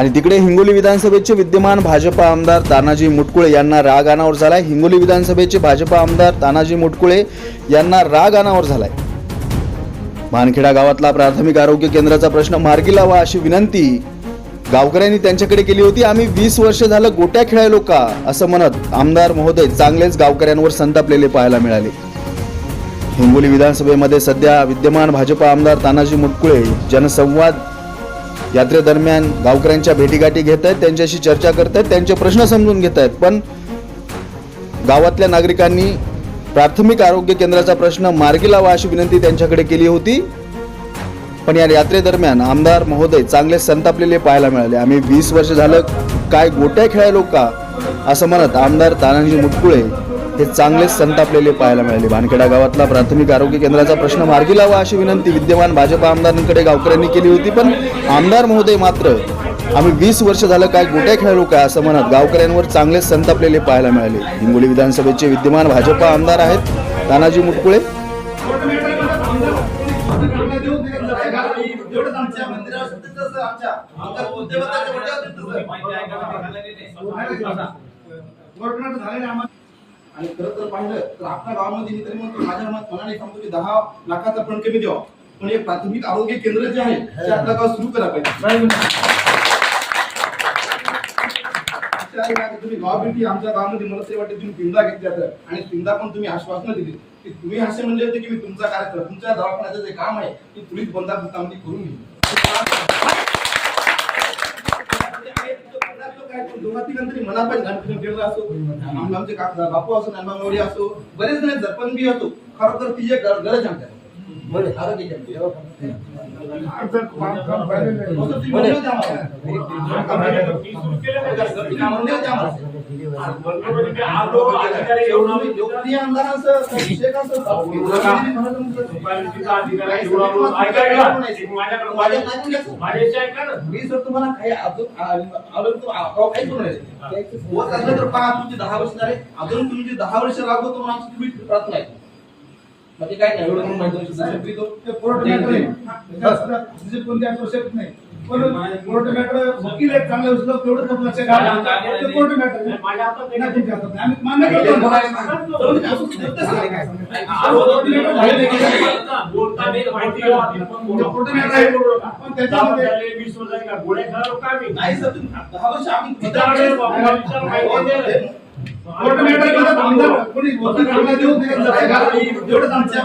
आणि तिकडे हिंगोली विधानसभेचे विद्यमान भाजपा आमदार तानाजी मुटकुळे यांना राग अनावर झालाय. हिंगोली विधानसभेचे भाजपा आमदार तानाजी मुटकुळे यांना राग अनावर झालाय. मानखेडा गावातला प्राथमिक आरोग्य केंद्राचा प्रश्न मार्गी लावा अशी विनंती गावकऱ्यांनी त्यांच्याकडे केली होती. आम्ही वीस वर्ष झालं गोट्या खेळायलो का? असं म्हणत आमदार महोदय चांगलेच गावकऱ्यांवर संतापलेले पाहायला मिळाले. हिंगोली विधानसभेमध्ये सध्या विद्यमान भाजपा आमदार तानाजी मुटकुळे जनसंवाद यात्रेदरम्यान गावकऱ्यांच्या भेटीगाठी घेत आहेत त्यांच्याशी चर्चा करत आहेत त्यांचे प्रश्न समजून घेत आहेत. पण गावातल्या नागरिकांनी प्राथमिक आरोग्य केंद्राचा प्रश्न मार्गी लावा अशी विनंती त्यांच्याकडे केली होती. पण या यात्रेदरम्यान आमदार महोदय चांगले संतापलेले पाहायला मिळाले. आम्ही वीस वर्ष झालं काय गोट्या खेळायलो का? असं म्हणत आमदार तानाजी मुटकुळे हे चांगलेच संतापलेले पाहायला मिळाले. भानखेडा गावातला प्राथमिक आरोग्य केंद्राचा प्रश्न मार्गी लावा अशी विनंती विद्यमान भाजपा आमदारांकडे गावकऱ्यांनी केली होती. पण आमदार महोदय मात्र आम्ही वीस वर्ष झालं काय गोट्या खेळलो काय असं म्हणत गावकऱ्यांवर चांगलेच संतापलेले पाहायला मिळाले. हिंगोली विधानसभेचे विद्यमान भाजपा आमदार आहेत तानाजी मुटकुळे. आमच्या आणि खरं तर पाहिलं तर आपल्या गावामध्ये मी तरी म्हणतो माझ्या मनाने सांगतो की दहा लाखाचा फंड कमी द्यावा. पण हे प्राथमिक आरोग्य केंद्र जे आहे ते आपल्या गावात सुरू करा पाहिजे. तुम्ही गावाभेटी आमच्या गावामध्ये मला तरी वाटते तुम्ही पिंदा घेतल्या तर. आणि पिंदा पण तुम्ही आश्वासन दिली. की तुम्ही असे म्हणले होते की मी तुमचा कार्यक्रम तुमच्या दवाखान्याचं जे काम आहे ते पोलीस बंदाबंदी करून घेईन दोघा तिघांतरी मना पण ठेवला असो आमचे आमचे काका बापू असो नानबा मौर्य असो बरेच जण सरपंच बी असो खरं तर ती एक गर- गरज आमच्या आरोग्याची मी जर तुम्हाला काही अजून तर पहा तुमची दहा वर्ष झाले अजून तुमची दहा वर्ष लागतो तुम्हाला तुम्ही प्रार्थना आहे काय नाही एवढं म्हणून माहिती कोणत्या कोणते नाही कोर्ट मॅटर वकील एक चांगला असलो तेवढं फक्त लक्षात घ्या. ते कोर्ट मॅटर. आम्ही मान्य करतो. जाऊ दे, असं होतच नाही. पण त्याच्यामध्ये नाही सर दहा वर्ष आम्ही कोर्ट मॅटर करत आमदार कोणी वकील चांगला देऊ नये. एवढंच आमच्या